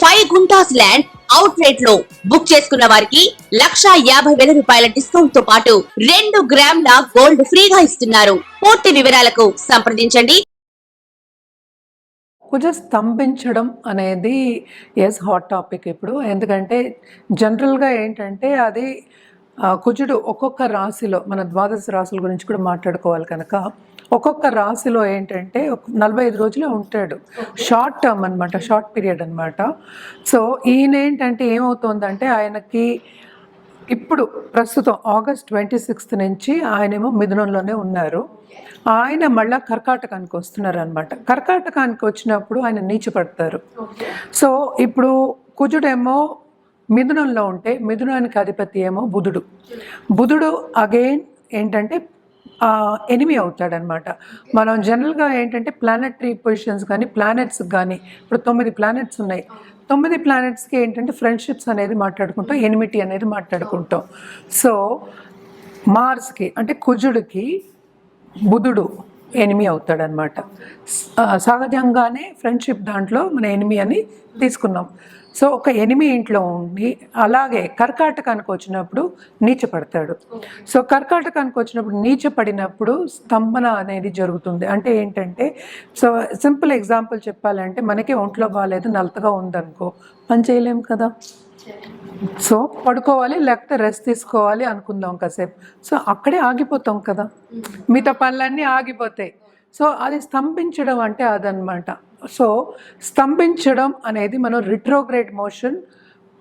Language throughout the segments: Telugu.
ఫైవ్ గుంటాస్ ల్యాండ్ అవుట్ రేట్లో బుక్ చేసుకున్న వారికి లక్షా యాభై వేల రూపాయల డిస్కౌంట్తో పాటు రెండు గ్రాముల గోల్డ్ ఫ్రీగా ఇస్తున్నారు. పూర్తి వివరాలకు సంప్రదించండి. కుజ స్తంభించడం అనేది ఎస్ హాట్ టాపిక్ ఇప్పుడు. ఎందుకంటే జనరల్గా ఏంటంటే అది కుజుడు ఒక్కొక్క రాశిలో మన ద్వాదశ రాశుల గురించి కూడా మాట్లాడుకోవాలి కనుక. ఒక్కొక్క రాశిలో ఏంటంటే ఒక నలభై ఐదు రోజులే ఉంటాడు. షార్ట్ టర్మ్ అనమాట షార్ట్ పీరియడ్ అనమాట సో ఈయన ఏంటంటే ఏమవుతుందంటే ఆయనకి ఇప్పుడు ప్రస్తుతం ఆగస్ట్ ట్వంటీ సిక్స్త్ నుంచి ఆయనేమో మిథునంలోనే ఉన్నారు. ఆయన మళ్ళా కర్కాటకానికి వస్తున్నారు అనమాట కర్కాటకానికి వచ్చినప్పుడు ఆయన నీచపడతారు. సో ఇప్పుడు కుజుడేమో మిథునంలో ఉంటే మిథునానికి అధిపతి ఏమో బుధుడు. బుధుడు అగైన్ ఏంటంటే ఎనిమి అవుతాడనమాట. మనం జనరల్గా ఏంటంటే ప్లానెటరీ పొజిషన్స్ కానీ ప్లానెట్స్ కానీ ఇప్పుడు తొమ్మిది ప్లానెట్స్ ఉన్నాయి. తొమ్మిది ప్లానెట్స్కి ఏంటంటే ఫ్రెండ్షిప్స్ అనేది మాట్లాడుకుంటాం ఎనిమిటీ అనేది మాట్లాడుకుంటాం. సో మార్స్కి అంటే కుజుడికి బుధుడు ఎనిమి అవుతాడనమాట. సహజంగానే ఫ్రెండ్షిప్ దాంట్లో మన ఎనిమి అని తీసుకున్నాం. సో ఒక ఎనిమి ఇంట్లో ఉండి అలాగే కర్కాటకానికి వచ్చినప్పుడు నీచపడతాడు సో కర్కాటకానికి వచ్చినప్పుడు నీచపడినప్పుడు స్తంభన అనేది జరుగుతుంది. అంటే ఏంటంటే సో సింపుల్ ఎగ్జాంపుల్ చెప్పాలంటే మనకి ఒంట్లో బాగాలేదు నలతగా ఉందనుకో పని చేయలేం కదా? సో పడుకోవాలి లేకపోతే రెస్ట్ తీసుకోవాలి అనుకుందాం కాసేపు. సో అక్కడే ఆగిపోతాం కదా? మిగతా పనులన్నీ ఆగిపోతాయి. సో అది స్తంభించడం అంటే అదనమాట సో స్తంభించడం అనేది మనం retrograde motion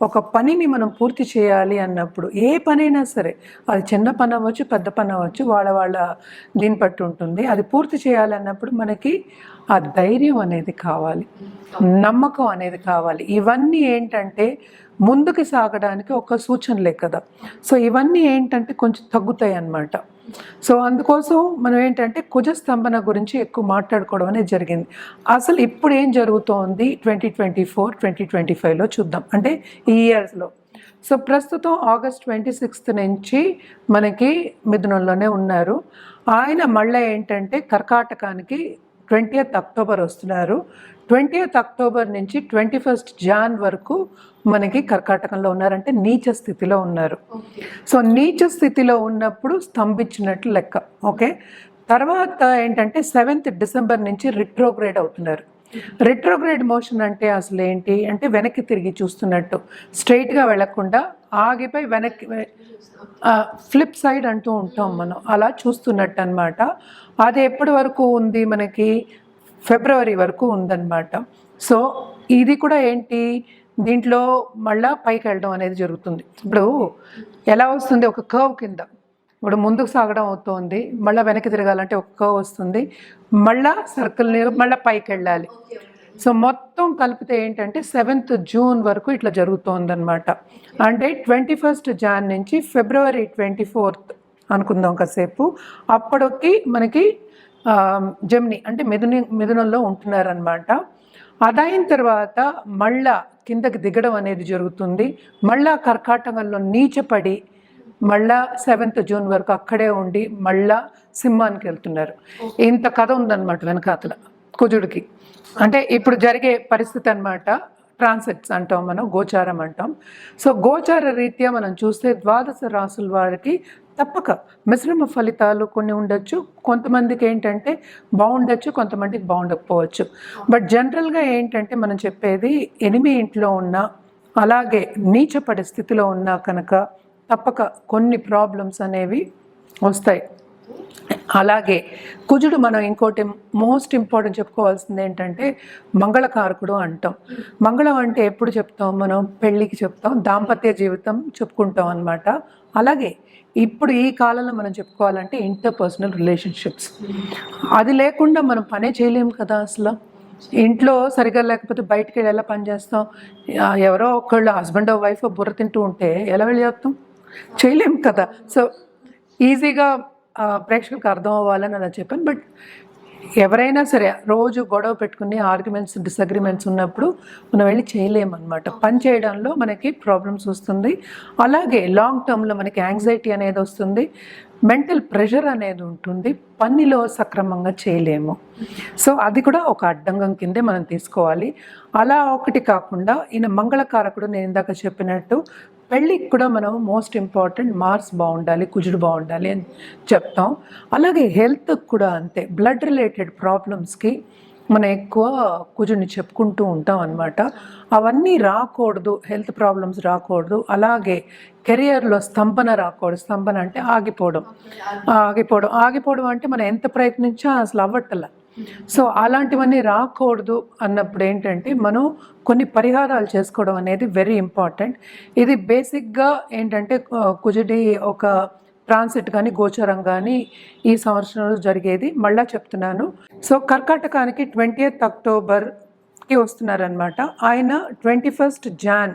ఒక పనిని మనం పూర్తి చేయాలి అన్నప్పుడు ఏ పనైనా సరే అది చిన్న పని అవ్వచ్చు పెద్ద పని అవ్వచ్చు వాళ్ళ వాళ్ళ దీన్ని బట్టి ఉంటుంది. అది పూర్తి చేయాలన్నప్పుడు మనకి ఆ ధైర్యం అనేది కావాలి. నమ్మకం అనేది కావాలి. ఇవన్నీ ఏంటంటే ముందుకు సాగడానికి ఒక సూచనలే కదా. సో ఇవన్నీ ఏంటంటే కొంచెం తగ్గుతాయి అన్నమాట సో అందుకోసం మనం ఏంటంటే కుజ స్తంభన గురించి ఎక్కువ మాట్లాడుకోవడం అనేది జరిగింది. అసలు ఇప్పుడు ఏం జరుగుతోంది? Twenty twenty four twenty twenty ఫైవ్లో చూద్దాం. అంటే ఈ ఇయర్స్లో సో ప్రస్తుతం ఆగస్ట్ ట్వంటీ సిక్స్త్ నుంచి మనకి మిథునంలోనే ఉన్నారు. ఆయన మళ్ళీ ఏంటంటే కర్కాటకానికి ట్వంటీయత్ అక్టోబర్ వస్తున్నారు. ట్వంటీయత్ అక్టోబర్ నుంచి ట్వంటీ ఫస్ట్ జాన్ వరకు మనకి కర్కాటకంలో ఉన్నారంటే నీచ స్థితిలో ఉన్నారు. సో నీచ స్థితిలో ఉన్నప్పుడు స్తంభించినట్లు లెక్క ఓకే? తర్వాత ఏంటంటే సెవెంత్ డిసెంబర్ నుంచి రిట్రోగ్రేడ్ అవుతున్నారు. రిట్రోగ్రేడ్ మోషన్ అంటే అసలు ఏంటి? అంటే వెనక్కి తిరిగి చూస్తున్నట్టు. స్ట్రైట్గా వెళ్ళకుండా ఆగిపోయి వెనక్కి ఫ్లిప్ సైడ్ అంటూ ఉంటాం మనం. అలా చూస్తున్నట్టు అనమాట అది ఎప్పటి వరకు ఉంది మనకి? ఫిబ్రవరి వరకు ఉందన్నమాట. సో ఇది కూడా ఏంటి? దీంట్లో మళ్ళా పైకి వెళ్ళడం అనేది జరుగుతుంది. ఇప్పుడు ఎలా వస్తుంది? ఒక కర్వ్ కింద. ఇప్పుడు ముందుకు సాగడం అవుతుంది. మళ్ళీ వెనక్కి తిరగాలంటే ఒక కర్వ్ వస్తుంది. మళ్ళా సర్కిల్ మళ్ళీ పైకి వెళ్ళాలి. సో మొత్తం కలిపితే ఏంటంటే సెవెంత్ జూన్ వరకు ఇట్లా జరుగుతోందనమాట అంటే ట్వంటీ ఫస్ట్ జాన్ నుంచి ఫిబ్రవరి ట్వంటీ ఫోర్త్ అనుకుందాం కాసేపు. అప్పటికి మనకి జెమిని అంటే మిథుని మిథునంలో ఉంటున్నారనమాట అదైన తర్వాత మళ్ళా కిందకి దిగడం అనేది జరుగుతుంది. మళ్ళా కర్కాటకంలో నీచపడి మళ్ళా సెవెంత్ జూన్ వరకు అక్కడే ఉండి మళ్ళా సింహానికి వెళ్తున్నారు. ఇంత కథ ఉందన్నమాట వెనకాతల కుజుడికి. అంటే ఇప్పుడు జరిగే పరిస్థితి అన్నమాట ట్రాన్సిట్స్ అంటాం మనం గోచారం అంటాం. సో గోచార రీత్యా మనం చూస్తే ద్వాదశ రాసుల వారికి తప్పక. మిశ్రమ ఫలితాలు కొన్ని ఉండొచ్చు. కొంతమందికి ఏంటంటే బాగుండొచ్చు కొంతమందికి బాగుండకపోవచ్చు. బట్ జనరల్గా ఏంటంటే మనం చెప్పేది ఎనిమి ఇంట్లో ఉన్న అలాగే నీచపడే స్థితిలో ఉన్నా కనుక తప్పక కొన్ని ప్రాబ్లమ్స్ అనేవి వస్తాయి. అలాగే కుజుడు మనం ఇంకోటి మోస్ట్ ఇంపార్టెంట్ చెప్పుకోవాల్సింది ఏంటంటే మంగళకారకుడు అంటాం. మంగళం అంటే ఎప్పుడు చెప్తాం మనం? పెళ్ళికి చెప్తాం దాంపత్య జీవితం చెప్పుకుంటాం అనమాట అలాగే ఇప్పుడు ఈ కాలంలో మనం చెప్పుకోవాలంటే ఇంటర్పర్సనల్ రిలేషన్షిప్స్. అది లేకుండా మనం పనే చేయలేము కదా అసలు. ఇంట్లో సరిగా లేకపోతే బయటికి వెళ్ళి ఎలా పని చేస్తాం? ఎవరో ఒకళ్ళు హస్బెండ్ వైఫ్ బుర్ర తింటూ ఉంటే ఎలా వెళ్ళి చేస్తాం చేయలేము కదా. సో ఈజీగా ప్రేక్షకులకు అర్థం అవ్వాలని అలా చెప్పాను. బట్ ఎవరైనా సరే రోజు గొడవ పెట్టుకుని ఆర్గ్యుమెంట్స్ డిసగ్రిమెంట్స్ ఉన్నప్పుడు మనం వెళ్ళి చేయలేమన్నమాట. పని చేయడంలో మనకి ప్రాబ్లమ్స్ వస్తుంది. అలాగే లాంగ్ టర్మ్లో మనకి యాంగ్జైటీ అనేది వస్తుంది. మెంటల్ ప్రెషర్ అనేది ఉంటుంది. పనిలో సక్రమంగా చేయలేము. సో అది కూడా ఒక అడ్డంగం కిందే మనం తీసుకోవాలి. అలా ఒకటి కాకుండా ఈయన మంగళకారకుడు నేను ఇందాక చెప్పినట్టు పెళ్ళికి కూడా మనం మోస్ట్ ఇంపార్టెంట్ మార్స్ బాగుండాలి కుజుడు బాగుండాలి అని చెప్తాం. అలాగే హెల్త్కి కూడా అంతే. బ్లడ్ రిలేటెడ్ ప్రాబ్లమ్స్కి మనం ఎక్కువ కుజుడిని చెప్పుకుంటూ ఉంటాం అనమాట అవన్నీ రాకూడదు హెల్త్ ప్రాబ్లమ్స్ రాకూడదు. అలాగే కెరియర్లో స్తంభన రాకూడదు. స్తంభన అంటే ఆగిపోవడం. ఆగిపోవడం. ఆగిపోవడం. అంటే మనం ఎంత ప్రయత్నించా అసలు అవ్వట్ల. సో అలాంటివన్నీ రాకూడదు అన్నప్పుడు ఏంటంటే మనం కొన్ని పరిహారాలు చేసుకోవడం అనేది వెరీ ఇంపార్టెంట్. ఇది బేసిక్గా ఏంటంటే కుజుడి ఒక ట్రాన్సిట్ కానీ గోచరం కానీ ఈ సంవత్సరంలో జరిగేది మళ్ళా చెప్తున్నాను. సో కర్కాటకానికి ట్వంటీ అక్టోబర్కి వస్తున్నారనమాట ఆయన ట్వంటీ ఫస్ట్ జాన్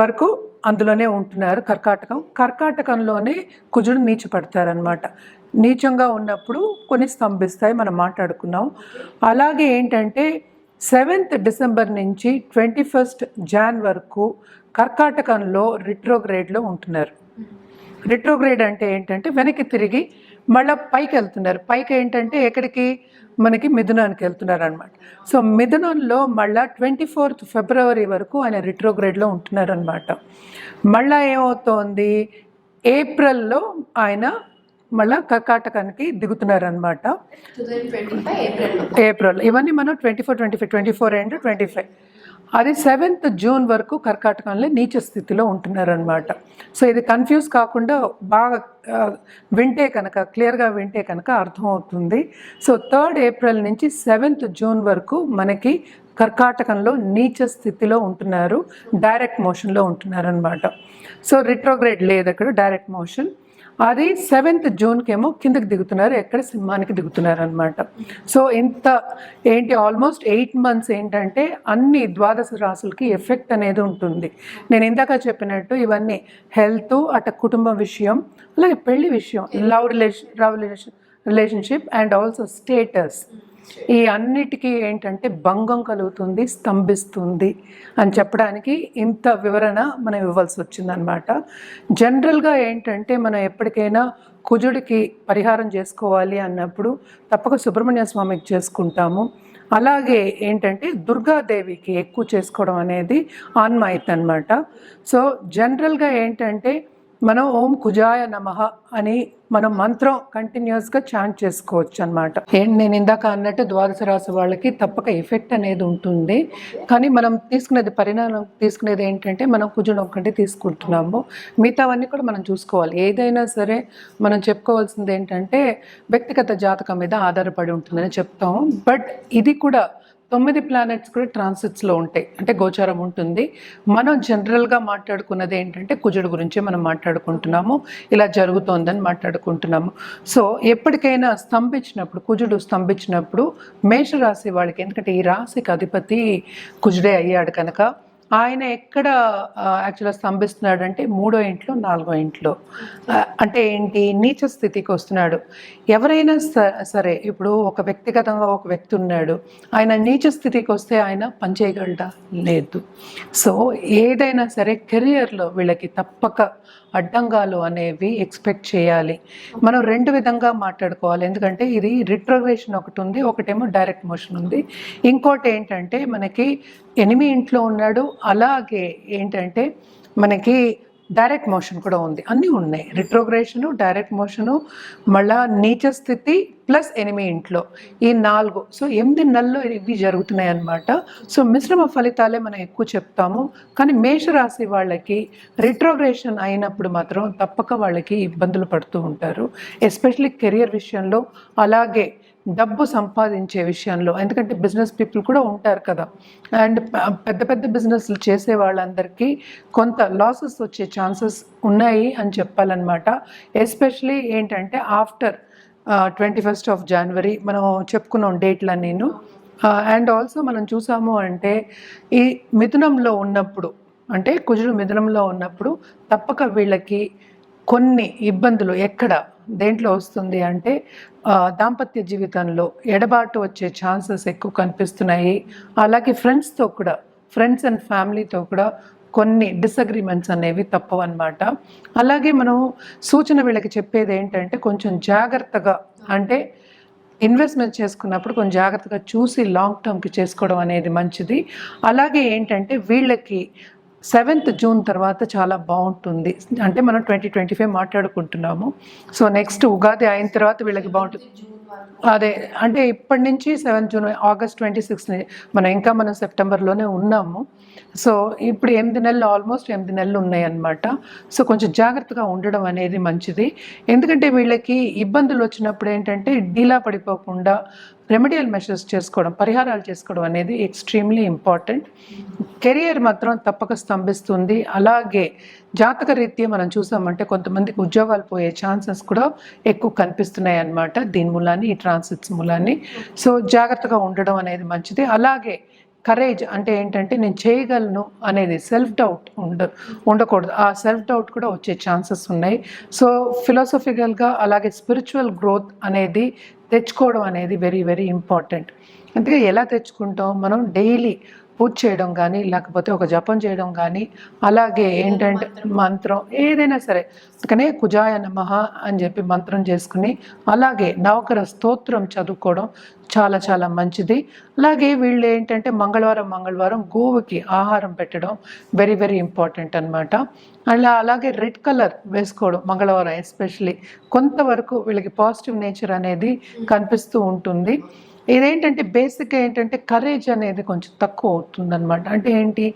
వరకు అందులోనే ఉంటున్నారు కర్కాటకం. కర్కాటకంలోనే కుజుడు నీచపడతారనమాట నీచంగా ఉన్నప్పుడు కొన్ని స్తంభిస్తాయి మనం మాట్లాడుకున్నాం. అలాగే ఏంటంటే సెవెంత్ డిసెంబర్ నుంచి ట్వంటీ ఫస్ట్ జాన్ వరకు కర్కాటకంలో రిట్రోగ్రేడ్లో ఉంటున్నారు. రిట్రోగ్రేడ్ అంటే ఏంటంటే వెనక్కి తిరిగి మళ్ళీ పైకి వెళ్తున్నారు. పైకి ఏంటంటే ఎక్కడికి? మనకి మిథునానికి వెళ్తున్నారు అనమాట సో మిథునంలో మళ్ళా ట్వంటీ ఫోర్త్ ఫిబ్రవరి వరకు ఆయన రిట్రోగ్రేడ్లో ఉంటున్నారనమాట మళ్ళీ మళ్ళా ఏమవుతోంది? ఏప్రిల్లో ఆయన మళ్ళా కర్కాటకానికి దిగుతున్నారనమాట ఏప్రిల్. ఇవన్నీ మనం twenty four twenty five twenty four and twenty five. అది సెవెంత్ జూన్ వరకు కర్కాటకంలో నీచ స్థితిలో ఉంటున్నారనమాట సో ఇది కన్ఫ్యూజ్ కాకుండా బాగా వింటే కనుక క్లియర్గా వింటే కనుక అర్థమవుతుంది. సో థర్డ్ ఏప్రిల్ నుంచి సెవెంత్ జూన్ వరకు మనకి కర్కాటకంలో నీచ స్థితిలో ఉంటున్నారు డైరెక్ట్ మోషన్లో ఉంటున్నారనమాట సో రిట్రోగ్రేడ్ లేదు అక్కడ డైరెక్ట్ మోషన్. అది సెవెంత్ జూన్కి ఏమో కిందకి దిగుతున్నారు ఎక్కడ సింహానికి దిగుతున్నారు అనమాట సో ఇంత ఏంటి ఆల్మోస్ట్ ఎయిట్ మంత్స్ ఏంటంటే అన్ని ద్వాదశ రాసులకి ఎఫెక్ట్ అనేది ఉంటుంది. నేను ఇందాక చెప్పినట్టు ఇవన్నీ హెల్త్ అట కుటుంబ విషయం అలాగే పెళ్ళి విషయం love relation love relation relationship and also status. ఈ అన్నిటికీ ఏంటంటే భంగం కలుగుతుంది స్తంభిస్తుంది అని చెప్పడానికి ఇంత వివరణ మనం ఇవ్వాల్సి వచ్చిందనమాట జనరల్గా ఏంటంటే మనం ఎప్పటికైనా కుజుడికి పరిహారం చేసుకోవాలి అన్నప్పుడు తప్పక సుబ్రహ్మణ్య స్వామికి చేసుకుంటాము. అలాగే ఏంటంటే దుర్గాదేవికి ఎక్కువ చేసుకోవడం అనేది ఆన్మాయిత్ అనమాట సో జనరల్గా ఏంటంటే మనం ఓం కుజాయ నమః అని మనం మంత్రం కంటిన్యూస్గా చాంట్ చేసుకోవచ్చు అనమాట నేను ఇందాక అన్నట్టు ద్వాదశ రాశి వాళ్ళకి తప్పక ఎఫెక్ట్ అనేది ఉంటుంది. కానీ మనం తీసుకునేది పరిణామం తీసుకునేది ఏంటంటే మనం కుజుడు ఒక్కటి తీసుకుంటున్నాము. మిగతావన్నీ కూడా మనం చూసుకోవాలి. ఏదైనా సరే మనం చెప్పుకోవాల్సింది ఏంటంటే వ్యక్తిగత జాతకం మీద ఆధారపడి ఉంటుందని చెప్తాము. బట్ ఇది కూడా తొమ్మిది ప్లానెట్స్ కూడా ట్రాన్సిట్స్లో ఉంటాయి. అంటే గోచారం ఉంటుంది. మనం జనరల్గా మాట్లాడుకున్నది ఏంటంటే కుజుడు గురించి మనం మాట్లాడుకుంటున్నాము. ఇలా జరుగుతోందని మాట్లాడుకుంటున్నాము. సో ఎప్పటికైనా స్తంభించినప్పుడు కుజుడు స్తంభించినప్పుడు మేషరాశి వాళ్ళకి ఎందుకంటే ఈ రాశికి అధిపతి కుజుడే అయ్యాడు కనుక ఆయన ఎక్కడ యాక్చువల్గా స్తంభిస్తున్నాడు అంటే మూడో ఇంట్లో నాలుగో ఇంట్లో. అంటే ఏంటి? నీచ స్థితికి వస్తున్నాడు. ఎవరైనా స- సరే ఇప్పుడు ఒక వ్యక్తిగతంగా ఒక వ్యక్తి ఉన్నాడు. ఆయన నీచ స్థితికి వస్తే ఆయన పనిచేయగలడా? లేదు. సో ఏదైనా సరే కెరియర్లో వీళ్ళకి తప్పక అడ్డంగాలు అనేవి ఎక్స్పెక్ట్ చేయాలి. మనం రెండు విధంగా మాట్లాడుకోవాలి. ఎందుకంటే ఇది రిట్రోగ్రేషన్ ఒకటి ఉంది ఒకటేమో డైరెక్ట్ మోషన్ ఉంది. ఇంకోటి ఏంటంటే మనకి ఎనిమి ఇంట్లో ఉన్నాడు. అలాగే ఏంటంటే మనకి డైరెక్ట్ మోషన్ కూడా ఉంది. అన్నీ ఉన్నాయి. రిట్రోగ్రేషను డైరెక్ట్ మోషను మళ్ళా నీచ స్థితి ప్లస్ ఎనిమి ఇంట్లో. ఈ నాలుగు. సో ఎనిమిది నెలల్లో ఇవి జరుగుతున్నాయి అన్నమాట. సో మిశ్రమ ఫలితాలే మనం ఎక్కువ చెప్తాము. కానీ మేషరాశి వాళ్ళకి రిట్రోగ్రేషన్ అయినప్పుడు మాత్రం తప్పక వాళ్ళకి ఇబ్బందులు పడుతూ ఉంటారు. ఎస్పెషలీ కెరియర్ విషయంలో. అలాగే డబ్బు సంపాదించే విషయంలో. ఎందుకంటే బిజినెస్ పీపుల్ కూడా ఉంటారు కదా. అండ్ పెద్ద పెద్ద బిజినెస్లు చేసే వాళ్ళందరికీ కొంత లాసెస్ వచ్చే ఛాన్సెస్ ఉన్నాయి అని చెప్పాలన్నమాట. ఎస్పెషలీ ఏంటంటే after twenty first of January మనం చెప్పుకున్నాం డేట్లని నేను అండ్ ఆల్సో మనం చూసాము అంటే ఈ మిథునంలో ఉన్నప్పుడు అంటే కుజుడు మిథునంలో ఉన్నప్పుడు తప్పక వీళ్ళకి కొన్ని ఇబ్బందులు ఎక్కడ? దేంట్లో వస్తుంది అంటే దాంపత్య జీవితంలో ఎడబాటు వచ్చే ఛాన్సెస్ ఎక్కువ కనిపిస్తున్నాయి. అలాగే ఫ్రెండ్స్తో కూడా ఫ్రెండ్స్ అండ్ ఫ్యామిలీతో కూడా కొన్ని డిసగ్రిమెంట్స్ అనేవి తప్పవన్నమాట. అలాగే మనం సూచన వీళ్ళకి చెప్పేది ఏంటంటే కొంచెం జాగ్రత్తగా అంటే ఇన్వెస్ట్మెంట్ చేసుకున్నప్పుడు కొంచెం జాగ్రత్తగా చూసి లాంగ్ టర్మ్కి చేసుకోవడం అనేది మంచిది. అలాగే ఏంటంటే వీళ్ళకి సెవెంత్ జూన్ తర్వాత చాలా బాగుంటుంది. అంటే మనం ట్వంటీ ట్వంటీ ఫైవ్ మాట్లాడుకుంటున్నాము. సో నెక్స్ట్ ఉగాది అయిన తర్వాత వీళ్ళకి బాగుంటుంది అదే అంటే ఇప్పటి నుంచి seventh June August twenty six మనం ఇంకా మనం సెప్టెంబర్లోనే ఉన్నాము. సో ఇప్పుడు ఎనిమిది నెలలు ఆల్మోస్ట్ ఎనిమిది నెలలు ఉన్నాయన్నమాట. సో కొంచెం జాగ్రత్తగా ఉండడం అనేది మంచిది. ఎందుకంటే వీళ్ళకి ఇబ్బందులు వచ్చినప్పుడు ఏంటంటే డీలా పడిపోకుండా రెమెడియల్ మెషర్స్ చేసుకోవడం పరిహారాలు చేసుకోవడం అనేది ఎక్స్ట్రీమ్లీ ఇంపార్టెంట్. కెరియర్ మాత్రం తప్పక స్తంభిస్తుంది. అలాగే జాతక రీత్యా మనం చూసామంటే కొంతమందికి ఉద్యోగాలు పోయే ఛాన్సెస్ కూడా ఎక్కువ కనిపిస్తున్నాయి అన్నమాట. దీని మూలాన్ని ఈ ట్రాన్సిట్స్ మూలాన్ని. సో జాగ్రత్తగా ఉండడం అనేది మంచిది. అలాగే కరేజ్ అంటే ఏంటంటే నేను చేయగలను అనేది సెల్ఫ్ డౌట్ ఉండ ఉండకూడదు. ఆ సెల్ఫ్ డౌట్ కూడా వచ్చే ఛాన్సెస్ ఉన్నాయి. సో ఫిలాసఫికల్గా అలాగే స్పిరిచువల్ గ్రోత్ అనేది తెచ్చుకోవడం అనేది వెరీ వెరీ ఇంపార్టెంట్ అందుకే ఎలా తెచ్చుకుంటాం? మనం డైలీ పూజ చేయడం కానీ లేకపోతే ఒక జపం చేయడం కానీ అలాగే ఏంటంటే మంత్రం ఏదైనా సరే. అందుకనే కుజాయ నమః అని చెప్పి మంత్రం చేసుకుని అలాగే నవకర స్తోత్రం చదువుకోవడం చాలా చాలా మంచిది. అలాగే వీళ్ళు ఏంటంటే మంగళవారం మంగళవారం గోవుకి ఆహారం పెట్టడం వెరీ వెరీ ఇంపార్టెంట్ అనమాట అలా అలాగే రెడ్ కలర్ వేసుకోవడం మంగళవారం ఎస్పెషలీ. కొంతవరకు వీళ్ళకి పాజిటివ్ నేచర్ అనేది కనిపిస్తూ ఉంటుంది. ఇదేంటంటే బేసిక్గా ఏంటంటే కరేజ్ అనేది కొంచెం తక్కువ అవుతుందన్నమాట. అంటే ఏంటి?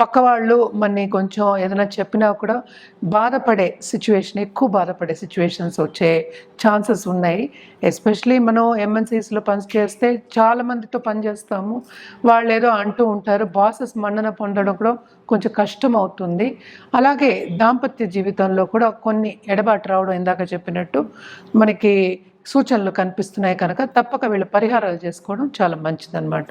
పక్క వాళ్ళు మన్ని కొంచెం ఏదైనా చెప్పినా కూడా బాధపడే సిచ్యువేషన్ ఎక్కువ బాధపడే సిచ్యువేషన్స్ వచ్చే ఛాన్సెస్ ఉన్నాయి. ఎస్పెషలీ మనం ఎంఎన్సీస్లో పని చేస్తే చాలా మందితో పని చేస్తాము. వాళ్ళు ఏదో అంటూ ఉంటారు. బాసెస్ మన్నన పొందడం కూడా కొంచెం కష్టం అవుతుంది. అలాగే దాంపత్య జీవితంలో కూడా కొన్ని ఎడబాటు రావడం ఇందాక చెప్పినట్టు మనకి సూచనలు కనిపిస్తున్నాయి కనుక తప్పక వీళ్ళు పరిహారాలు చేసుకోవడం చాలా మంచిదన్నమాట.